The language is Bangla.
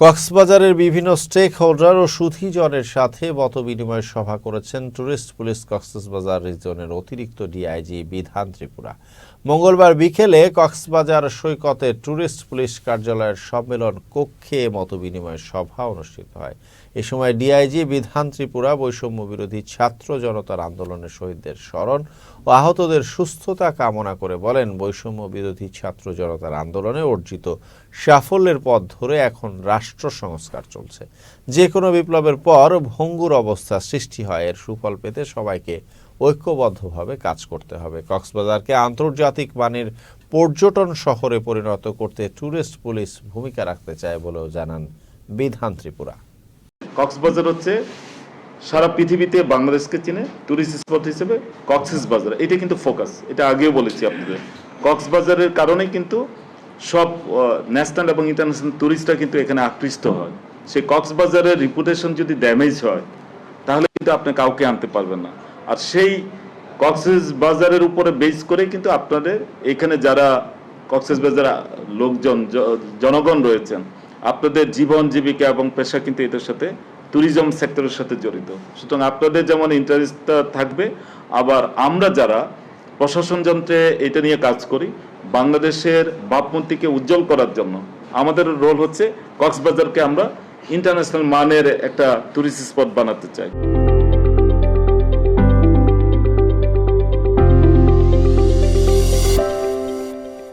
কক্সবাজারের বিভিন্ন স্টেক হোল্ডার ও সুধীজনের সাথে মত বিনিময় সভা করেছেন ট্যুরিস্ট পুলিশ কক্সবাজার রিজনের অতিরিক্ত ডিআইজি বিধান ত্রিপুরা। মঙ্গলবার বিকেলে কক্সবাজার সৈকতে ট্যুরিস্ট পুলিশ কার্যালয়ের সম্মেলন কক্ষে মত বিনিময় সভা অনুষ্ঠিত হয়। এ সময় ডিআইজি বিধান ত্রিপুরা বৈষম্য বিরোধী ছাত্র জনতার আন্দোলনের শহীদদের স্মরণ ও আহতদের সুস্থতা কামনা করে বলেন বৈষম্য বিরোধী ছাত্র জনতার আন্দোলনে অর্জিত সাফল্যের পথ ধরে এখন রাষ্ট্র সংস্কার চলছে। যে কোনো বিপ্লবের পর ভঙ্গুর অবস্থা সৃষ্টি হয়। এর সুফল পেতে সবাইকে ঐক্যবদ্ধভাবে কাজ করতে হবে। কক্সবাজারকে আন্তর্জাতিক মানের পর্যটন শহরে পরিণত করতে ট্যুরিস্ট পুলিশ ভূমিকা রাখতে চায় বলেও জানান বিধান ত্রিপুরা। কক্সবাজার হচ্ছে সারা পৃথিবীতে বাংলাদেশকে চিনে টুরিস্ট স্পট হিসেবে কক্সেস বাজার এটা কিন্তু ফোকাস এটা আগেও বলেছি আপনাদের। কক্সবাজারের কারণে কিন্তু সব ন্যাশনাল এবং ইন্টারন্যাশনাল টুরিস্টরা কিন্তু এখানে আকৃষ্ট হয়। সেই কক্সবাজারের রিপুটেশন যদি ড্যামেজ হয়, তাহলে কিন্তু আপনি কাউকে আনতে পারবেন না। আর সেই কক্সেস বাজারের উপরে বেস করে কিন্তু আপনাদের এখানে যারা কক্সেস বাজার লোকজন জনগণ রয়েছেন, আপনাদের জীবন, জীবিকা এবং পেশা কিন্তু এটার সাথে ট্যুরিজম সেক্টরের সাথে জড়িত। সুতরাং আপনাদের যেমন ইন্টারেস্টটা থাকবে, আবার আমরা যারা প্রশাসন যন্ত্রে এটা নিয়ে কাজ করি। বাংলাদেশের বাপমন্ত্রীকে উজ্জ্বল করার জন্য। আমাদের রোল হচ্ছে কক্সবাজারকে আমরা ইন্টারন্যাশনাল মানের একটা টুরিস্ট স্পট বানাতে চাই।